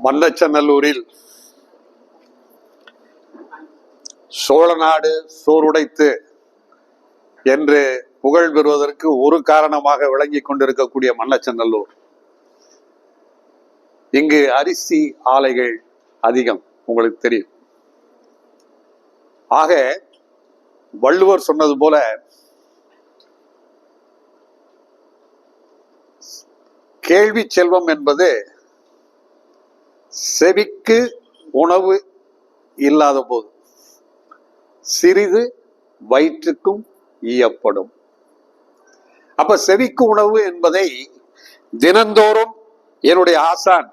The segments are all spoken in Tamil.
மல்லச்சநல்லூரில் சோழநாடு சோறுடைத்து என்று புகழ் பெறுவதற்கு ஒரு காரணமாக விளங்கிக் கொண்டிருக்கக்கூடிய மன்னச்சநல்லூர் இங்கு அரிசி ஆலைகள் அதிகம் உங்களுக்கு தெரியும். ஆக வள்ளுவர் சொன்னது போல கேள்வி செல்வம் என்பது செவிக்கு உணவு இல்லாத போது சிறிது வயிற்றுக்கும் ஈயப்படும். அப்ப செவிக்கு உணவு என்பதை தினந்தோறும் என்னுடைய ஆசான்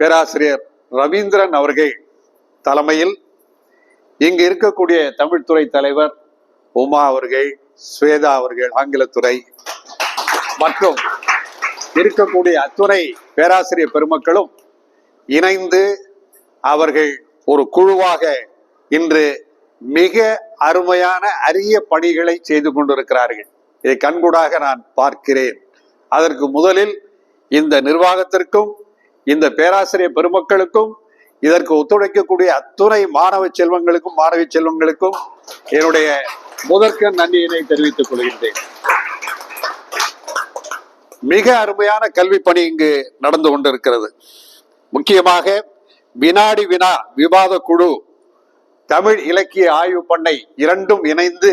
பேராசிரியர் ரவீந்திரன் அவர்கள் தலைமையில் இங்கு இருக்கக்கூடிய தமிழ்துறை தலைவர் உமா அவர்கள் ஸ்வேதா அவர்கள் ஆங்கிலத்துறை மற்றும் இருக்கக்கூடிய அத்துறை பேராசிரியர் பெருமக்களும் இணைந்து அவர்கள் ஒரு குழுவாக இன்று மிக அருமையான அரிய பணிகளை செய்து கொண்டிருக்கிறார்கள். இதை கண்கூடாக நான் பார்க்கிறேன். அதற்கு முதலில் இந்த நிர்வாகத்திற்கும் இந்த பேராசிரியர் பெருமக்களுக்கும் இதற்கு ஒத்துழைக்கக்கூடிய அத்துணை மாணவ செல்வங்களுக்கும் மாணவி செல்வங்களுக்கும் என்னுடைய முதற்க நன்றியினை தெரிவித்துக் கொள்கின்றேன். மிக அருமையான கல்வி பணி இங்கு நடந்து கொண்டிருக்கிறது. முக்கியமாக வினாடி வினா விவாத குழு தமிழ் இலக்கிய ஆய்வு பண்ணை இரண்டும் இணைந்து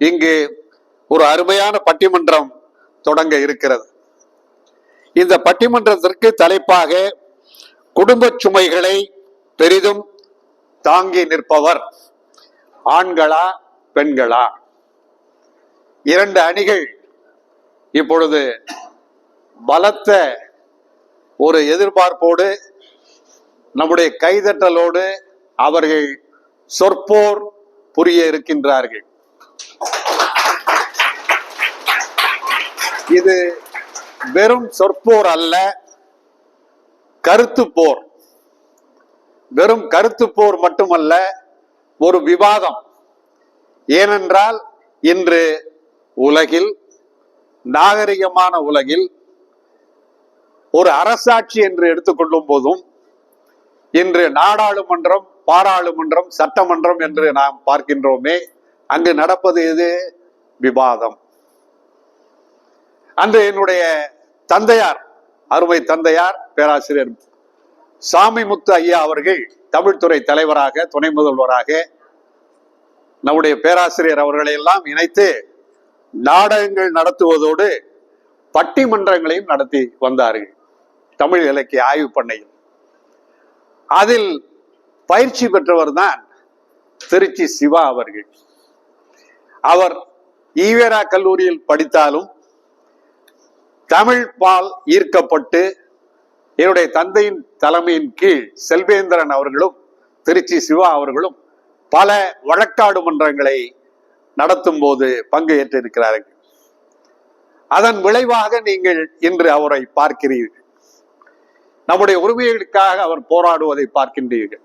இங்கு ஒரு அருமையான பட்டிமன்றம் தொடங்க இருக்கிறது. இந்த பட்டிமன்றத்திற்கு தலைப்பாக குடும்ப சுமைகளை பெரிதும் தாங்கி நிற்பவர் ஆண்களா பெண்களா? இரண்டு அணிகள் இப்பொழுது பலத்த ஒரு எதிர்பார்ப்போடு நம்முடைய கைதட்டலோடு அவர்கள் சொற்போர் புரிய இருக்கின்றார்கள். இது வெறும் சொற்போர் அல்ல கருத்து போர். வெறும் கருத்து போர் மட்டுமல்ல ஒரு விவாதம். ஏனென்றால் இன்று உலகில் நாகரிகமான உலகில் ஒரு அரசாட்சி என்று எடுத்துக்கொள்ளும் போதும் இன்று நாடாளுமன்றம் பாராளுமன்றம் சட்டமன்றம் என்று நாம் பார்க்கின்றோமே அங்கு நடப்பது இது விவாதம். அன்று என்னுடைய தந்தையார் அருமை தந்தையார் பேராசிரியர் சாமிமுத்து ஐயா அவர்கள் தமிழ்துறை தலைவராக துணை முதல்வராக நம்முடைய பேராசிரியர் அவர்களை எல்லாம் இணைத்து நாடகங்கள் நடத்துவதோடு பட்டிமன்றங்களையும் நடத்தி வந்தார்கள். தமிழ் இலக்கிய ஆய்வு பண்ணையில். அதில் பயிற்சி பெற்றவர் தான் திருச்சி சிவா அவர்கள். அவர் ஈவேரா கல்லூரியில் படித்தாலும் தமிழ் பால் ஈர்க்கப்பட்டு என்னுடைய தந்தையின் தலைமையின் கீழ் செல்வேந்திரன் அவர்களும் திருச்சி சிவா அவர்களும் பல வழக்காடு மன்றங்களை நடத்தும் போது பங்கு ஏற்றிருக்கிறார்கள் அதன் விளைவாக நீங்கள் இன்று அவரை பார்க்கிறீர்கள். நம்முடைய உரிமைகளுக்காக அவர் போராடுவதை பார்க்கின்றீர்கள்.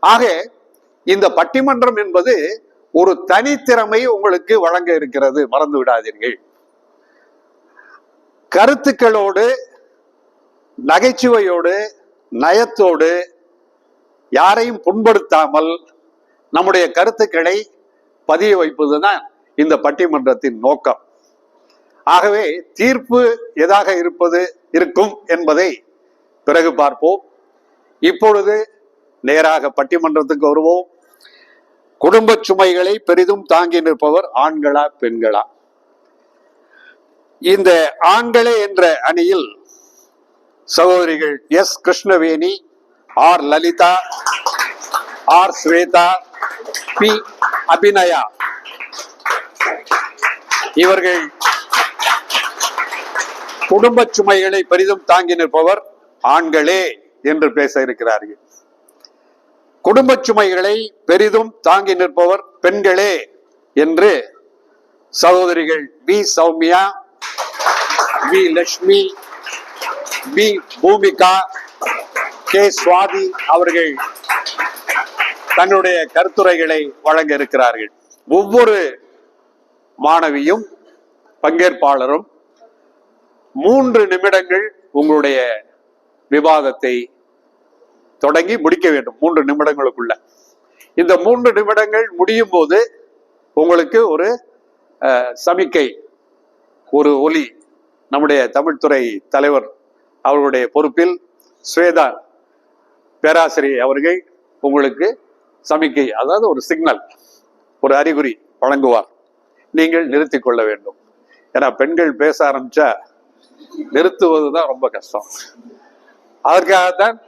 ஆக இந்த பட்டிமன்றம் என்பது ஒரு தனித்திறமை உங்களுக்கு வழங்க இருக்கிறது. மறந்து விடாதீர்கள். கருத்துக்களோடு நகைச்சுவையோடு நயத்தோடு யாரையும் புண்படுத்தாமல் நம்முடைய கருத்துக்களை பதிய வைப்பதுதான் இந்த பட்டிமன்றத்தின் நோக்கம். ஆகவே தீர்ப்பு எதாக இருப்பது இருக்கும் என்பதை பிறகு பார்ப்போம். இப்பொழுது நேராக பட்டிமன்றத்துக்கு வருவோம். குடும்ப சுமைகளை பெரிதும் தாங்கி நிற்பவர் ஆண்களா பெண்களா? இந்த ஆண்களே என்ற அணியில் சகோதரிகள் S Krishnaveni R Lalitha R Swetha P Abhinaya. இவர்கள் குடும்ப சுமைகளை பெரிதும் தாங்கி நிற்பவர் ஆண்களே என்று பேச இருக்கிறார்கள். குடும்ப சுமைகளை பெரிதும் தாங்கி நிற்பவர் பெண்களே என்று சகோதரிகள் P Soumya P Lakshmi P Bhoomika K. Swathi அவர்கள் தன்னுடைய கருத்துரைகளை வழங்க இருக்கிறார்கள். ஒவ்வொரு மாணவியும் பங்கேற்பாளரும் மூன்று நிமிடங்கள் உங்களுடைய விவாதத்தை தொடங்கி முடிக்க வேண்டும் மூன்று நிமிடங்களுக்குள்ள. இந்த மூன்று நிமிடங்கள் முடியும் போது உங்களுக்கு ஒரு அஹ், சமிக்கை ஒரு ஒலி நம்முடைய தமிழ்துறை தலைவர் அவர்களுடைய பொறுப்பில் ஸ்வேதா பேராசிரியர் அவர்கள் உங்களுக்கு சமிக்கை அதாவது ஒரு சிக்னல் ஒரு அறிகுறி வழங்குவார். நீங்கள் நிறுத்தி கொள்ள வேண்டும். ஏன்னா பெண்கள் பேச ஆரம்பிச்சா நிறுத்துவது தான் ரொம்ப கஷ்டம். அதற்காகத்தான்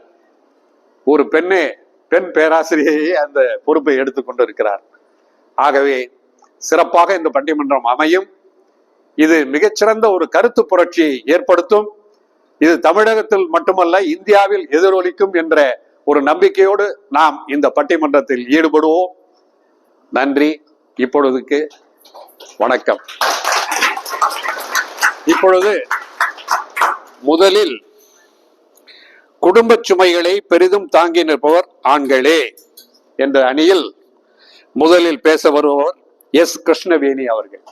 ஒரு பெண்ணே பெண் பேராசிரியையே அந்த பொறுப்பை எடுத்துக்கொண்டு இருக்கிறார். ஆகவே சிறப்பாக இந்த பட்டிமன்றம் அமையும். இது மிகச்சிறந்த ஒரு கருத்து புரட்சியை ஏற்படுத்தும். இது தமிழகத்தில் மட்டுமல்ல இந்தியாவில் எதிரொலிக்கும் என்ற ஒரு நம்பிக்கையோடு நாம் இந்த பட்டிமன்றத்தில் ஈடுபடுவோம். நன்றி. இப்பொழுதுக்கு வணக்கம். இப்பொழுது முதலில் குடும்ப சுமைகளை பெரிதும் தாங்கி நிற்பவர் ஆண்களே என்ற அணியில் முதலில் பேச வருபவர் எஸ் கிருஷ்ணவேணி அவர்கள்.